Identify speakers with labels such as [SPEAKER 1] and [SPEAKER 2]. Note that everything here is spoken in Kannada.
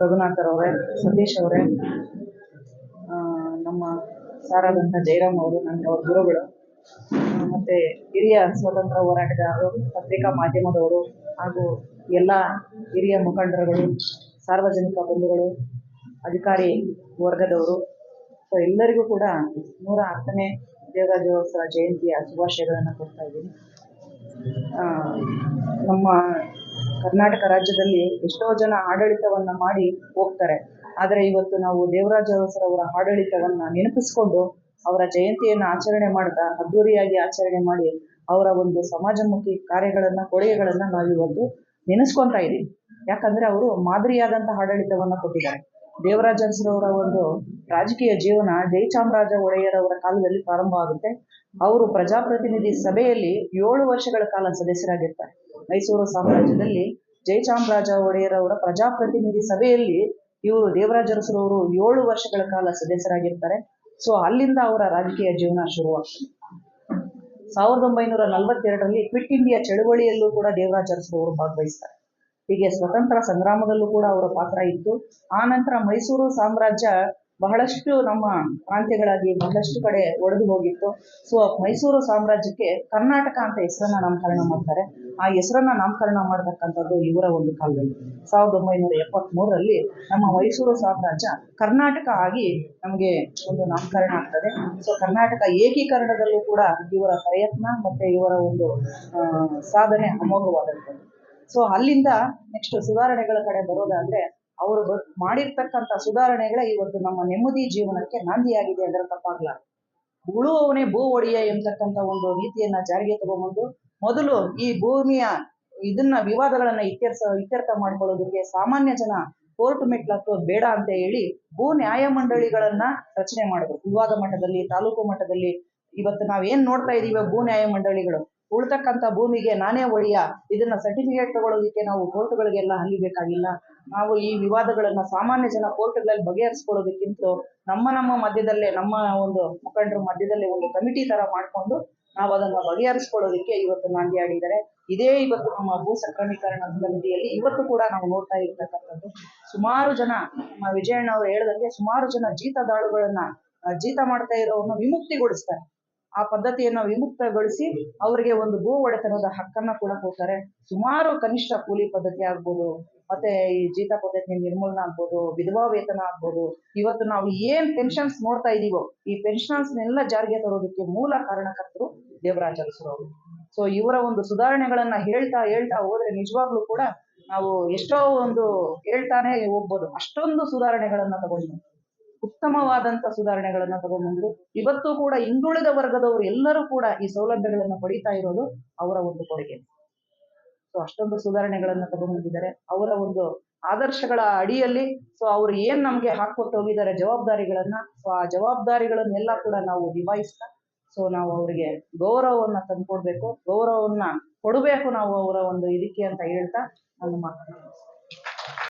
[SPEAKER 1] ರಘುನಾಥರ್ ಅವರೇ ಸತೀಶ್ ಅವರೇ ನಮ್ಮ ಸಾರಾದಂಥ ಜಯರಾಮ್ ಅವರು, ನನ್ನ ಅವ್ರ ಗುರುಗಳು ಮತ್ತೆ ಹಿರಿಯ ಸ್ವತಂತ್ರ ಹೋರಾಟಗಾರರು, ಪತ್ರಿಕಾ ಮಾಧ್ಯಮದವರು ಹಾಗೂ ಎಲ್ಲ ಹಿರಿಯ ಮುಖಂಡರುಗಳು, ಸಾರ್ವಜನಿಕ ಬಂಧುಗಳು, ಅಧಿಕಾರಿ ವರ್ಗದವರು, ಸೊ ಎಲ್ಲರಿಗೂ ಕೂಡ ನೂರ ಹತ್ತನೇ ದೇವರಾಜೋತ್ಸವ ಜಯಂತಿಯ ಶುಭಾಶಯಗಳನ್ನು ಕೊಡ್ತಾ ಇದ್ದೀನಿ. ನಮ್ಮ ಕರ್ನಾಟಕ ರಾಜ್ಯದಲ್ಲಿ ಎಷ್ಟೋ ಜನ ಆಡಳಿತವನ್ನ ಮಾಡಿ ಹೋಗ್ತಾರೆ. ಆದರೆ ಇವತ್ತು ನಾವು ದೇವರಾಜ ಅರಸರವರ ಆಡಳಿತವನ್ನ ನೆನಪಿಸ್ಕೊಂಡು ಅವರ ಜಯಂತಿಯನ್ನ ಆಚರಣೆ ಮಾಡ್ತಾ, ಅದ್ದೂರಿಯಾಗಿ ಆಚರಣೆ ಮಾಡಿ ಅವರ ಒಂದು ಸಮಾಜಮುಖಿ ಕಾರ್ಯಗಳನ್ನ, ಕೊಡುಗೆಗಳನ್ನ ನಾವಿವತ್ತು ನೆನೆಸ್ಕೊಂತಾ ಇದ್ದೀವಿ ಯಾಕಂದ್ರೆ ಅವರು ಮಾದರಿಯಾದಂತಹ ಆಡಳಿತವನ್ನ ಕೊಟ್ಟಿದ್ದಾರೆ. ದೇವರಾಜ ಅರಸರವರ ಒಂದು ರಾಜಕೀಯ ಜೀವನ ಜಯಚಾಮರಾಜ ಒಡೆಯರ್ ಅವರ ಕಾಲದಲ್ಲಿ ಪ್ರಾರಂಭ ಆಗುತ್ತೆ. ಅವರು ಪ್ರಜಾಪ್ರತಿನಿಧಿ ಸಭೆಯಲ್ಲಿ ಏಳು ವರ್ಷಗಳ ಕಾಲ ಸದಸ್ಯರಾಗಿರ್ತಾರೆ. ಮೈಸೂರು ಸಾಮ್ರಾಜ್ಯದಲ್ಲಿ ಜಯಚಾಮರಾಜ ಒಡೆಯರವರ ಪ್ರಜಾಪ್ರತಿನಿಧಿ ಸಭೆಯಲ್ಲಿ ಇವರು ದೇವರಾಜ ಅರಸರವರು ಏಳು ವರ್ಷಗಳ ಕಾಲ ಸದಸ್ಯರಾಗಿರ್ತಾರೆ. ಸೊ, ಅಲ್ಲಿಂದ ಅವರ ರಾಜಕೀಯ ಜೀವನ ಶುರುವಾಗ್ತದೆ. ಸಾವಿರದ ಒಂಬೈನೂರ ನಲವತ್ತೆರಡರಲ್ಲಿ ಕ್ವಿಟ್ ಇಂಡಿಯಾ ಚಳುವಳಿಯಲ್ಲೂ ಕೂಡ ದೇವರಾಜ ಅರಸರವರು ಭಾಗವಹಿಸ್ತಾರೆ. ಹೀಗೆ ಸ್ವತಂತ್ರ ಸಂಗ್ರಾಮದಲ್ಲೂ ಕೂಡ ಅವರ ಪಾತ್ರ ಇತ್ತು. ಆ ನಂತರ ಮೈಸೂರು ಸಾಮ್ರಾಜ್ಯ ಬಹಳಷ್ಟು ನಮ್ಮ ಪ್ರಾಂತ್ಯಗಳಾಗಿ ಬಹಳಷ್ಟು ಕಡೆ ಒಡೆದು ಹೋಗಿತ್ತು. ಸೊ ಮೈಸೂರು ಸಾಮ್ರಾಜ್ಯಕ್ಕೆ ಕರ್ನಾಟಕ ಅಂತ ಹೆಸರನ್ನ ನಾಮಕರಣ ಮಾಡ್ತಾರೆ. ಆ ಹೆಸರನ್ನ ನಾಮಕರಣ ಮಾಡತಕ್ಕಂಥದ್ದು ಇವರ ಒಂದು ಕಾಲದಲ್ಲಿ. ಸಾವಿರದ ಒಂಬೈನೂರ ಎಪ್ಪತ್ತ್ಮೂರರಲ್ಲಿ ನಮ್ಮ ಮೈಸೂರು ಸಾಮ್ರಾಜ್ಯ ಕರ್ನಾಟಕ ಆಗಿ ನಮಗೆ ಒಂದು ನಾಮಕರಣ ಆಗ್ತದೆ. ಸೊ ಕರ್ನಾಟಕ ಏಕೀಕರಣದಲ್ಲೂ ಕೂಡ ಇವರ ಪ್ರಯತ್ನ ಮತ್ತೆ ಇವರ ಒಂದು ಸಾಧನೆ ಅಮೋಘವಾದಂಥದ್ದು. ಸೊ ಅಲ್ಲಿಂದ ನೆಕ್ಸ್ಟ್ ಸುಧಾರಣೆಗಳ ಕಡೆ ಬರೋದಾದ್ರೆ, ಅವರು ಮಾಡಿರ್ತಕ್ಕಂಥ ಸುಧಾರಣೆಗಳೇ ಇವತ್ತು ನಮ್ಮ ನೆಮ್ಮದಿ ಜೀವನಕ್ಕೆ ನಾಂದಿಯಾಗಿದೆ ಅಂದ್ರೆ ತಪ್ಪಾಗ್ಲಾರ್ದು ಉಳುವವನೇ ಭೂ ಒಡೆಯ ಎಂಬತಕ್ಕಂಥ ಒಂದು ನೀತಿಯನ್ನ ಜಾರಿಗೆ ತಗೊಂಡ್ಬಂದು ಮೊದಲು ಈ ಭೂಮಿಯ ಇದನ್ನ ವಿವಾದಗಳನ್ನ ಇತ್ಯರ್ಥ ಇತ್ಯರ್ಥ ಮಾಡ್ಕೊಳ್ಳೋದಕ್ಕೆ ಸಾಮಾನ್ಯ ಜನ ಕೋರ್ಟ್ ಮೆಟ್ಲತ್ತು ಬೇಡ ಅಂತ ಹೇಳಿ ಭೂ ನ್ಯಾಯ ಮಂಡಳಿಗಳನ್ನ ರಚನೆ ಮಾಡಿದ್ರು. ವಿವಾದ ಮಟ್ಟದಲ್ಲಿ ತಾಲೂಕು ಮಟ್ಟದಲ್ಲಿ ಇವತ್ತು ನಾವೇನ್ ನೋಡ್ತಾ ಇದೀವಿ ಭೂ ನ್ಯಾಯಮಂಡಳಿಗಳು? ಉಳ್ತಕ್ಕಂಥ ಭೂಮಿಗೆ ನಾನೇ ಒಡೆಯ ಇದನ್ನ ಸರ್ಟಿಫಿಕೇಟ್ ತಗೊಳ್ಳೋದಕ್ಕೆ ನಾವು ಕೋರ್ಟ್ಗಳಿಗೆಲ್ಲ ಹಲಿಬೇಕಾಗಿಲ್ಲ. ನಾವು ಈ ವಿವಾದಗಳನ್ನ ಸಾಮಾನ್ಯ ಜನ ಕೋರ್ಟ್ಗಳಲ್ಲಿ ಬಗೆಹರಿಸ್ಕೊಳ್ಳೋದಕ್ಕಿಂತ ನಮ್ಮ ನಮ್ಮ ಮಧ್ಯದಲ್ಲೇ, ನಮ್ಮ ಒಂದು ಮುಖಂಡರ ಮಧ್ಯದಲ್ಲೇ ಒಂದು ಕಮಿಟಿ ತರ ಮಾಡ್ಕೊಂಡು ನಾವು ಅದನ್ನ ಬಗೆಹರಿಸ್ಕೊಳ್ಳೋದಕ್ಕೆ ಇವತ್ತು ನಾಂದಿ ಆಡಿದ್ದಾರೆ ಇದೇ ಇವತ್ತು ನಮ್ಮ ಭೂ ಸಕ್ರಮೀಕರಣ ಸಮಿತಿಯಲ್ಲಿ ಇವತ್ತು ಕೂಡ ನಾವು ನೋಡ್ತಾ ಇರ್ತಕ್ಕಂಥದ್ದು. ಸುಮಾರು ಜನ, ನಮ್ಮ ವಿಜಯಣ್ಣ ಅವರು ಹೇಳ್ದಂಗೆ ಸುಮಾರು ಜನ ಜೀತ ದಾಳುಗಳನ್ನ ಜೀತ ಮಾಡ್ತಾ ಇರೋರನ್ನ ವಿಮುಕ್ತಿಗೊಳಿಸ್ತಾರೆ. ಆ ಪದ್ಧತಿಯನ್ನು ವಿಮುಕ್ತಗೊಳಿಸಿ ಅವರಿಗೆ ಒಂದು ಭೂ ಒಡೆತನದ ಹಕ್ಕನ್ನ ಕೂಡ ಕೊಡ್ತಾರೆ. ಸುಮಾರು ಕನಿಷ್ಠ ಕೂಲಿ ಪದ್ಧತಿ ಆಗ್ಬೋದು, ಮತ್ತೆ ಈ ಜೀತ ಪದ್ಧತಿ ನಿರ್ಮೂಲನ ಆಗ್ಬೋದು, ವಿಧವಾ ವೇತನ ಆಗ್ಬೋದು. ಇವತ್ತು ನಾವು ಏನ್ ಪೆನ್ಷನ್ಸ್ ನೋಡ್ತಾ ಇದೀವೋ, ಈ ಪೆನ್ಷನ್ಸ್ನೆಲ್ಲ ಜಾರಿಗೆ ತರೋದಕ್ಕೆ ಮೂಲ ಕಾರಣಕರ್ತರು ದೇವರಾಜ ಅವರು. ಸೊ ಇವರ ಒಂದು ಸುಧಾರಣೆಗಳನ್ನ ಹೇಳ್ತಾ ಹೇಳ್ತಾ ಹೋದ್ರೆ ನಿಜವಾಗ್ಲೂ ಕೂಡ ನಾವು ಎಷ್ಟೋ ಒಂದು ಹೇಳ್ತಾನೆ ಹೋಗ್ಬೋದು. ಅಷ್ಟೊಂದು ಸುಧಾರಣೆಗಳನ್ನ ತಗೊಂಡು. ಉತ್ತಮವಾದಂತ ಸುಧಾರಣೆಗಳನ್ನ ತಗೊಂಡ್ಬಂದ್ರು. ಇವತ್ತು ಕೂಡ ಹಿಂದುಳಿದ ವರ್ಗದವರು ಎಲ್ಲರೂ ಕೂಡ ಈ ಸೌಲಭ್ಯಗಳನ್ನ ಪಡೀತಾ ಇರೋದು ಅವರ ಒಂದು ಕೊಡುಗೆ. ಸೊ ಅಷ್ಟೊಂದು ಸುಧಾರಣೆಗಳನ್ನ ತಗೊಂಡ್ಬಂದಿದ್ದಾರೆ. ಅವರ ಒಂದು ಆದರ್ಶಗಳ ಅಡಿಯಲ್ಲಿ ಸೊ ಅವ್ರು ಏನ್ ನಮ್ಗೆ ಹಾಕೊಟ್ಟು ಹೋಗಿದ್ದಾರೆ ಜವಾಬ್ದಾರಿಗಳನ್ನ ಸೊ ಆ ಜವಾಬ್ದಾರಿಗಳನ್ನೆಲ್ಲ ಕೂಡ ನಾವು ನಿಭಾಯಿಸ್ತಾ ಸೊ ನಾವು ಅವರಿಗೆ ಗೌರವವನ್ನ ತಂದ್ಕೊಡ್ಬೇಕು. ಗೌರವವನ್ನ ಕೊಡಬೇಕು ನಾವು ಅವರ ಒಂದು ಇದಕ್ಕೆ ಅಂತ ಹೇಳ್ತಾ, ನಾನು ಮಾತನ್ನ ಮುಗಿಸ್ತೇನೆ.